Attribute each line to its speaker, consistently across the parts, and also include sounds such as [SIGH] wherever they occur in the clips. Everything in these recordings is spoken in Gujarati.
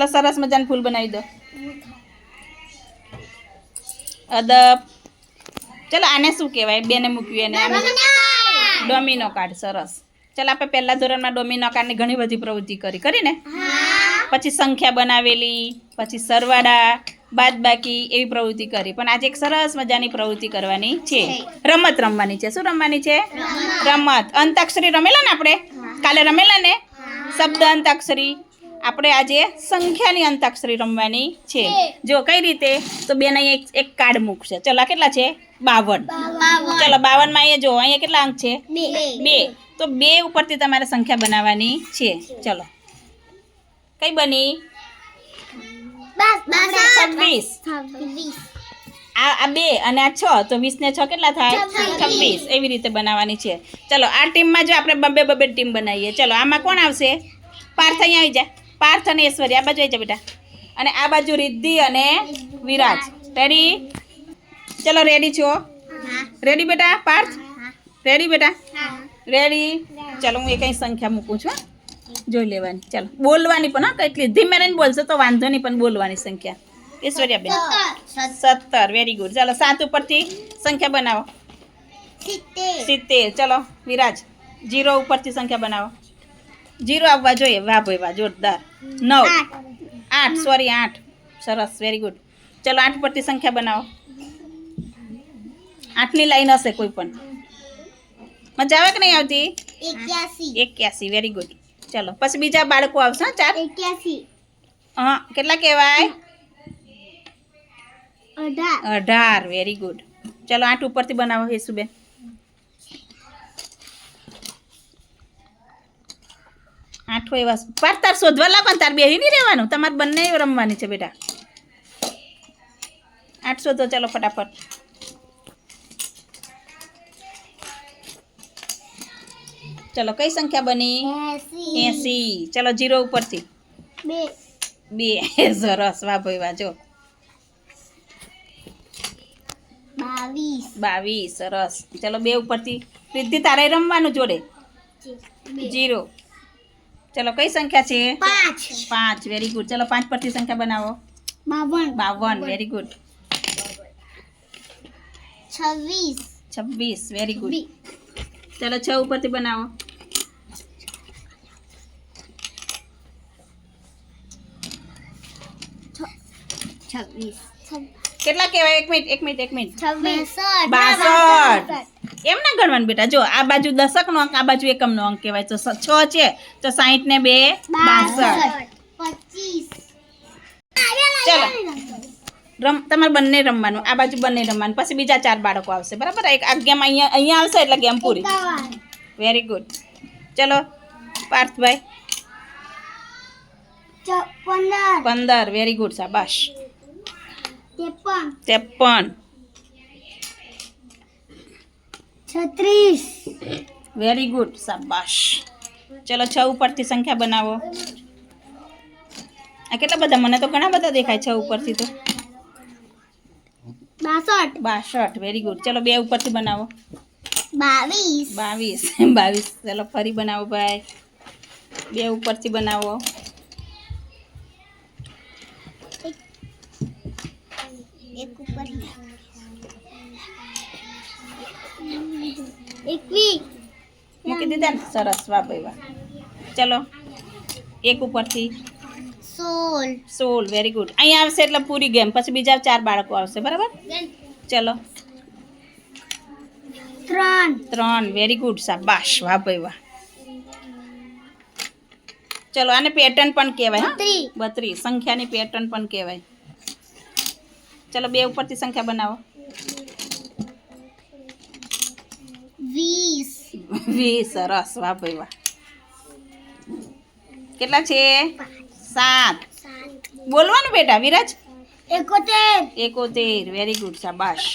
Speaker 1: ચલો સરસ મજાનું ફૂલ બનાવી દો. અદબ. ચલો આને શું કહેવાય? બેને મૂક્યું એને ડોમિનો કાર્ડ સરસ. ચાલ આપણે પહેલા ધોરણમાં ડોમિનો કાર્ડની ઘણી બધી પ્રવૃત્તિ કરી. કરીને પછી સંખ્યા બનાવેલી પછી સરવાળા બાદબાકી એવી પ્રવૃત્તિ કરી. પણ આજે એક સરસ મજાની પ્રવૃત્તિ કરવાની છે. રમત રમવાની છે. શું રમવાની છે? રમત. અંતાક્ષરી રમેલા ને આપણે? કાલે રમેલા ને? શબ્દ અંતાક્ષરી આપણે આજે સંખ્યાની અંતાક્ષરી રમવાની છે. જો કઈ રીતે? તો બેન અહીંયા એક એક કાર્ડ મૂકશે. ચલો કેટલા છે? બાવન. ચલો બાવનમાં અહીંયા જો અહીંયા કેટલા અંક છે? બે. તો બે ઉપરથી તમારે સંખ્યા બનાવવાની છે. ચલો. કઈ બની? છવ્વીસ. આ આ બે અને આ છ. તો વીસ ને છ કેટલા થાય? છવ્વીસ. એવી રીતે બનાવવાની છે. ચલો આ ટીમમાં જો આપણે બબે બબે ટીમ બનાવીએ. ચલો આમાં કોણ આવશે? પાર્થ અહીંયા આવી જા. પાર્થ અને ઐશ્વર્ય આ બાજુ આવી જા બેટા. અને આ બાજુ રિદ્ધિ અને વિરાજ. રેડી ચલો રેડી છો? રેડી બેટા પાર્થ? રેડી બેટા? રેડી ચલો હું એ કંઈ સંખ્યા મૂકું છું જોઈ લેવાની. ચાલો બોલવાની પણ હા કેટલી. ધીમે રહીને બોલશો તો વાંધો નહીં પણ બોલવાની સંખ્યા. ઐશ્વર્યા બેન સત્તર. વેરી ગુડ ચાલો સાત ઉપરથી સંખ્યા બનાવો. સિત્તેર. ચલો વિરાજ. જીરો ઉપરથી સંખ્યા બનાવો. જીરો આવવા જોઈએ. વાહ ભાઈ વાહ જોરદાર. નવ. આઠ. સોરી આઠ. સરસ વેરી ગુડ ચલો આઠ ઉપરથી સંખ્યા બનાવો. આઠની લાઈન હશે કોઈ પણ. મજા આવે કે નહીં આવતી? એક્યાસી. વેરી ગુડ ચલો પછી બીજા બાળકો આવશે ચાર? ચાર હા કેટલા કહેવાય? અઢાર. વેરી ગુડ ચલો આઠ ઉપરથી બનાવો હેસુબેન. આઠો એવા પાર તાર શોધવા લાગો પણ તાર બેહી નહીં રહેવાનું. તમારે બંને રમવાની છે બેટા. આઠ શોધો ચાલો ફટાફટ. ચલો કઈ સંખ્યા બની? એસી. ચલો જીરો ઉપરથી. બે. [LAUGHS] સરસ. વાહ ભાઈ વાહ જો.
Speaker 2: બાવીસ.
Speaker 1: બાવીસ. સરસ. ચલો બે ઉપરથી. રિદ્ધિ તારે રમવાનું જોડે? જીરો. ચલો કઈ સંખ્યા છે?
Speaker 2: પાંચ.
Speaker 1: પાંચ. વેરી ગુડ ચલો પાંચ પરથી સંખ્યા બનાવો.
Speaker 2: બાવન.
Speaker 1: બાવન. વેરી ગુડ
Speaker 2: છવ્વીસ.
Speaker 1: છવ્વીસ. વેરી ગુડ ચલો છ ઉપરથી બનાવો.
Speaker 2: છવ્વીસ.
Speaker 1: કેટલા કહેવાય? એક મિનિટ એક મિનિટ એક મિનિટ. બાસઠ. એમ ના ગણવાનું બેટા. જો આ બાજુ દશકનો અંક આ બાજુ એકમનો અંક કહેવાય. તો છ છે. તો સાહીઠ ને બે બાસઠ. ચલો. રમ તમારે બંને રમવાનું. આ બાજુ બંને રમવાનું. પછી બીજા ચાર બાળકો આવશે. બરાબર? એક આ ગેમ અહીંયા અહીંયા આવશે એટલે ગેમ પૂરી. વેરી ગુડ ચલો પાર્થભાઈ.
Speaker 2: પંદર.
Speaker 1: વેરી ગુડ શાબાશ.
Speaker 2: ત્રેપન. છત્રીસ.
Speaker 1: વેરી ગુડ શાબાશ. ચલો છ ઉપરથી સંખ્યા બનાવો. આ કેટલા બધા? મને તો ઘણા બધા દેખાય છ ઉપરથી તો.
Speaker 2: બાસઠ.
Speaker 1: બાસઠ વેરી ગુડ ચલો બે ઉપરથી બનાવો.
Speaker 2: બાવીસ.
Speaker 1: બાવીસ [LAUGHS] બાવીસ. ચલો ફરી બનાવો ભાઈ. બે ઉપરથી બનાવો.
Speaker 2: એક ઉપર
Speaker 1: મૂકી દીધા ને? સરસ વાહ ભાઈ વાહ. ચલો એક ઉપરથી.
Speaker 2: સોલ
Speaker 1: સોલ વેરી ગુડ અહીંયા આવશે એટલે પૂરી ગેમ પછી બીજા ચાર બાળકો આવશે બરાબર? ચલો.
Speaker 2: ત્રણ.
Speaker 1: ત્રણ વેરી ગુડ શાબાશ વાહ ભાઈ વાહ. ચલો આને પેટર્ન પણ કહેવાય હા? બત્રીસ. સંખ્યાની પેટર્ન પણ કહેવાય. ચલો બે ઉપરથી સંખ્યા બનાવો.
Speaker 2: વીસ.
Speaker 1: વીસ સરસ વાહ ભાઈ વાહ. કેટલા છે? સાત. બોલવાનું બેટા વિરાજ?
Speaker 2: એકોતેર.
Speaker 1: એકોતેર વેરી ગુડ શાબાશ.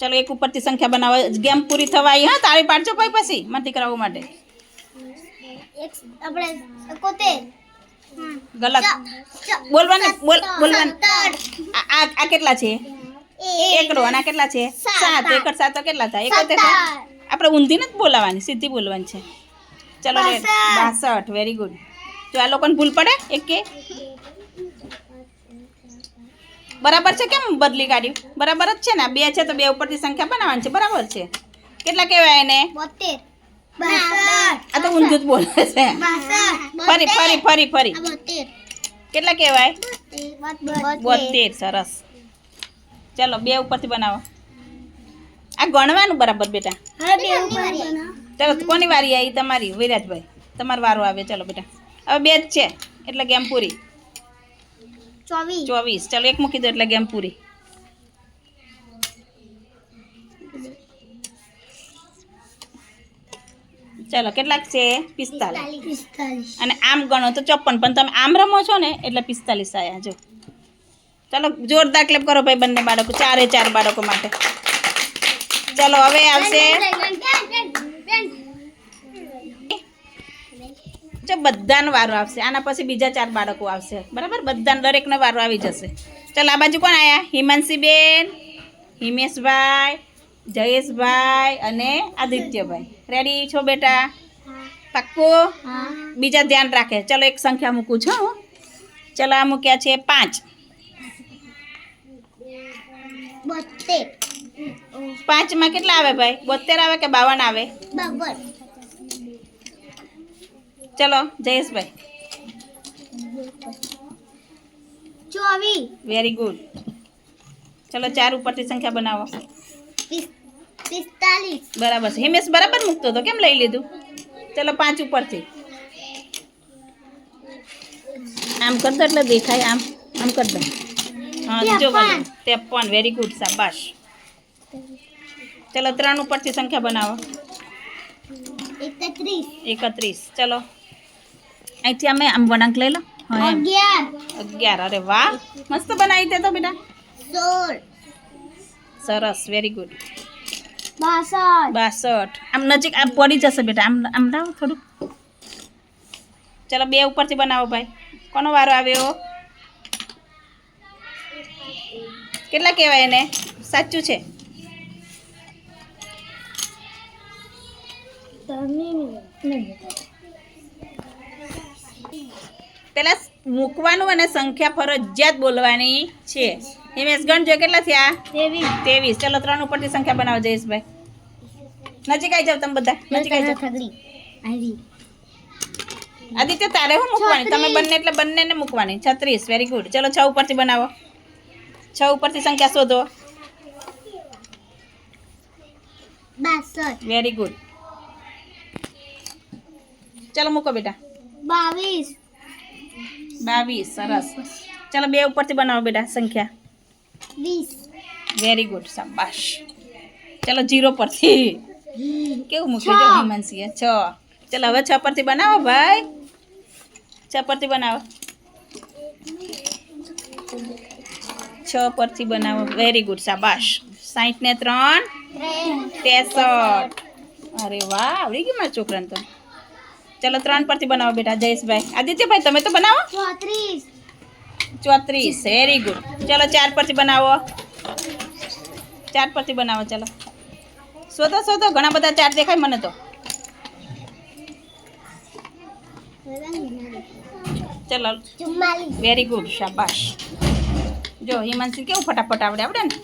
Speaker 1: ચલો એક ઉપરથી સંખ્યા બનાવો. ગેમ પૂરી થવા આવી હા તારી પાડજો ભાઈ પછી મતી કરાવવા માટે.
Speaker 2: આપણે એકોતેર.
Speaker 1: ગલત. બોલવાનું બોલ બોલવાનું. આ આ કેટલા છે? એકડો અને આ કેટલા છે?
Speaker 2: સાત.
Speaker 1: એકડ સાત તો કેટલા થાય? એકોતેર? આપણે ઊંધી નથી બોલાવાની સીધી બોલવાની છે. ચલો
Speaker 2: બાસઠ.
Speaker 1: વેરી ગુડ તો આ લોકોને ભૂલ પડે એક કે? બરાબર છે કેમ બદલી કાઢ્યું? બરાબર જ છે ને? બે છે તો બે ઉપરથી સંખ્યા બનાવવાની છે. બરાબર છે? કેટલા કહેવાય એને? આ તો ઊંધું જ બોલે છે. ફરી ફરી ફરી ફરી. કેટલા કહેવાય?
Speaker 2: બોતેર
Speaker 1: સરસ. ચલો બે ઉપરથી બનાવો. આ ગણવાનું બરાબર બેટા. ચલો કોની વારી આવી? તમારી વિરાજભાઈ. તમારો વારો આવે. ચલો બેટા. હવે બે જ છે એટલે ગેમ પૂરી.
Speaker 2: ચોવીસ.
Speaker 1: ચોવીસ. ચલો એક મૂકી દો એટલે ગેમ પૂરી. ચલો કેટલાક છે? પિસ્તાલીસ. અને આમ ગણો તો ચોપન પણ તમે આમ રમો છો ને એટલે પિસ્તાલીસ આયા જો. ચલો જોરદાર ક્લેપ કરો ભાઈ બંને બાળકો ચારે ચાર બાળકો માટે. ચલો હવે આવશે. જો બધાનો વારો આવશે. આના પછી બીજા ચાર બાળકો આવશે. બરાબર? બધાને દરેકનો વારો આવી જશે. ચાલો આ બાજુ કોણ આવ્યા હિમાંશીબેન હિમેશભાઈ જયેશભાઈ અને આદિત્યભાઈ. રેડી છો બેટા? પાક્કું?
Speaker 2: હા
Speaker 1: બીજા ધ્યાન રાખે. ચલો એક સંખ્યા મૂકું છું હું. ચલો આ મૂક્યા છે પાંચ. પાંચમાં કેટલા આવે ભાઈ? બોતેર આવે કે બાવન આવે? ચલો જયેશભાઈ.
Speaker 2: ચોવીસ.
Speaker 1: વેરી ગુડ ચલો ચાર ઉપરથી સંખ્યા બનાવો.
Speaker 2: પિસ્તાલીસ.
Speaker 1: બરાબર છે. હિમેશ બરાબર મૂકતો હતો. કેમ લઈ લીધું? ચલો પાંચ ઉપરથી. આમ કર દો એટલે દેખાય. આમ આમ કર દો. હા જો
Speaker 2: ત્રેપન.
Speaker 1: વેરી ગુડ શાબાશ. ચલો ત્રણ ઉપરથી સંખ્યા બનાવો.
Speaker 2: એકત્રીસ.
Speaker 1: એકત્રીસ. ચલો. અહીંથી અમે આમ વળાંક લઈ લો. હા
Speaker 2: અગિયાર.
Speaker 1: અગિયાર. અરે વાહ. મસ્ત બનાવી તે તો બેટા.
Speaker 2: સોળ.
Speaker 1: સરસ વેરી ગુડ
Speaker 2: બાસઠ.
Speaker 1: આમ નજીક આમ પડી જશે બેટા આમ આમ લાવો થોડુંક. ચલો બે ઉપરથી બનાવો ભાઈ. કોનો વારો આવ્યો? કેટલા કહેવાય એને? સાચું છે? પેલા મૂકવાનું અને સંખ્યા ફરજિયાત બોલવાની છે. હિમેશ ગણજો કેટલા થયા?
Speaker 2: ત્રેવીસ.
Speaker 1: ત્રેવીસ. ચલો ત્રણ ઉપરથી સંખ્યા બનાવો જયેશભાઈ. નજીક આવી જાવ તમે બધા. નજીક આવી જાવ આદિત્ય તારે શું મૂકવાની? તમે બંને એટલે બંનેને મૂકવાની. છત્રીસ. વેરી ગુડ ચલો છ ઉપરથી બનાવો. છ ઉપરથી સંખ્યા શોધો. વેરી ગુડ ચલો મૂકો બેટા.
Speaker 2: બાવીસ.
Speaker 1: બાવીસ સરસ. ચાલો બે ઉપરથી બનાવો બેટા સંખ્યા.
Speaker 2: વીસ.
Speaker 1: વેરી ગુડ શાબાશ. ચાલો જીરો પરથી. કેવું મૂકી
Speaker 2: દો.
Speaker 1: હિમાંશીએ છ. ચાલો હવે છ પરથી બનાવો ભાઈ. છ પરથી બનાવો. છ પરથી બનાવો. વેરી ગુડ શાબાશ. સાઠ ને ત્રણ. ત્રેસઠ. અરે વાહ આવડી ગયું મારા છોકરાને તો. ચલો ત્રણ પરથી બનાવો બેટા જયેશભાઈ આદિત્યભાઈ તમે તો બનાવો
Speaker 2: ચોત્રીસ
Speaker 1: ચોત્રીસ વેરી ગુડ ચલો ચાર પરથી બનાવો ચાર પરથી બનાવો ચલો શોધો શોધો ઘણા બધા ચાર દેખાય મને તો ચલો
Speaker 2: ચુમ્માલીસ
Speaker 1: વેરી ગુડ શાબાશ જો હિમાંશી કેવું ફટાફટ આવડે આવડે ને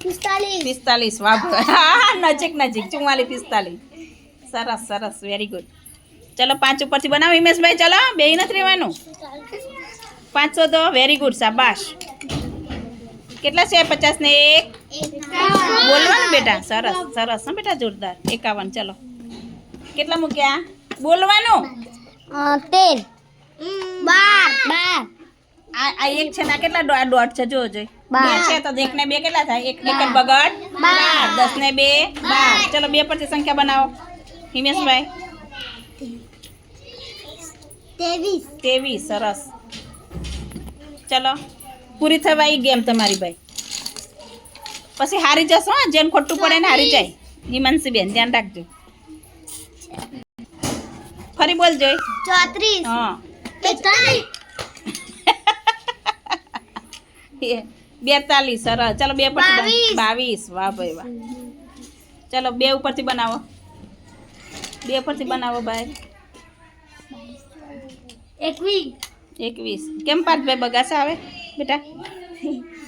Speaker 2: પિસ્તાલીસ
Speaker 1: પિસ્તાલીસ વાહ ભાઈ. હા નજીક નજીક ચુમ્માલીસ પિસ્તાલીસ સરસ સરસ વેરી ગુડ ચલો પાંચ ઉપરથી બનાવો હિમેશભાઈ ચલો બે નથી રહેવાનું. પાંચસો તો વેરી ગુડ શાબાશ. કેટલા છે? પચાસ ને એક? બોલવાનું બેટા સરસ સરસ હા બેટા જોરદાર. એકાવન ચલો. કેટલા મૂક્યા? બોલવાનું.
Speaker 2: તેર. બાર. બાર.
Speaker 1: આ આ એક છે ને કેટલા દોઢ છે? જો જોઈ બે છે તો એક ને બે કેટલા થાય? એક એક બગડ. બાર. દસ ને બે. બાર. ચલો બે પરથી સંખ્યા બનાવો. હિમેશભાઈ.
Speaker 2: ત્રેવીસ.
Speaker 1: ત્રેવીસ સરસ. ચલો પૂરી થવા આવી ગેમ તમારી ભાઈ. પછી હારી જશો હા? જેમ ખોટું પડે ને હારી જાય. હિમાંશી બેન ધ્યાન રાખજો. ફરી બોલજો
Speaker 2: ચોત્રીસ.
Speaker 1: હા. [LAUGHS] બેતાલીસ સરસ. ચલો બે પરથી.
Speaker 2: બાવીસ.
Speaker 1: વાહ ભાઈ વાહ. ચલો બે ઉપરથી બનાવો. બે પરથી બનાવો ભાઈ.
Speaker 2: એકવીસ
Speaker 1: એકવીસ કેમ પાર્થભાઈ બગાસા આવે બેટા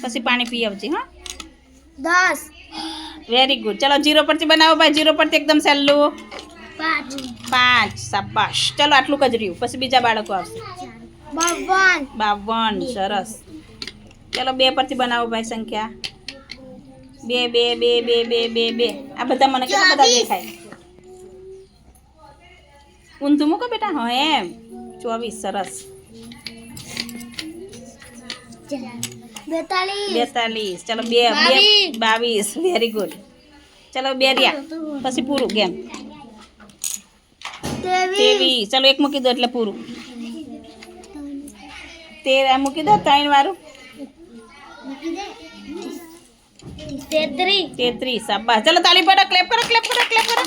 Speaker 1: પછી પાણી પી આવજે હા
Speaker 2: દસ
Speaker 1: વેરી ગુડ ચલો જીરો પરથી બનાવો ભાઈ જીરો પરથી એકદમ સહેલું
Speaker 2: પાંચ
Speaker 1: પાંચ સાબાશ ચલો આટલું જ રહ્યું પછી બીજા બાળકો આવશે
Speaker 2: બાવન
Speaker 1: બાવન સરસ ચલો બે પરથી બનાવો ભાઈ સંખ્યા બે બે બે બે બે બે બે આ બધા મને કેટલા બધા દેખાય ઊંધું મૂકો બેટા હા એમ ચોવીસ સરસ.
Speaker 2: બેતાલીસ.
Speaker 1: ચલો બે બે
Speaker 2: બાવીસ.
Speaker 1: વેરી ગુડ ચલો બે રહ્યા. પછી પૂરું ગેમ
Speaker 2: ત્રેવીસ.
Speaker 1: ચલો એક મૂકી દો એટલે પૂરું. તેર આ મૂકી દો ત્રણ વાળું
Speaker 2: તેત્રીસ.
Speaker 1: તેત્રીસ. સાબા ચલો તાલી પડો ક્લેપ કરો ક્લેપ કરો ક્લેપ કરો.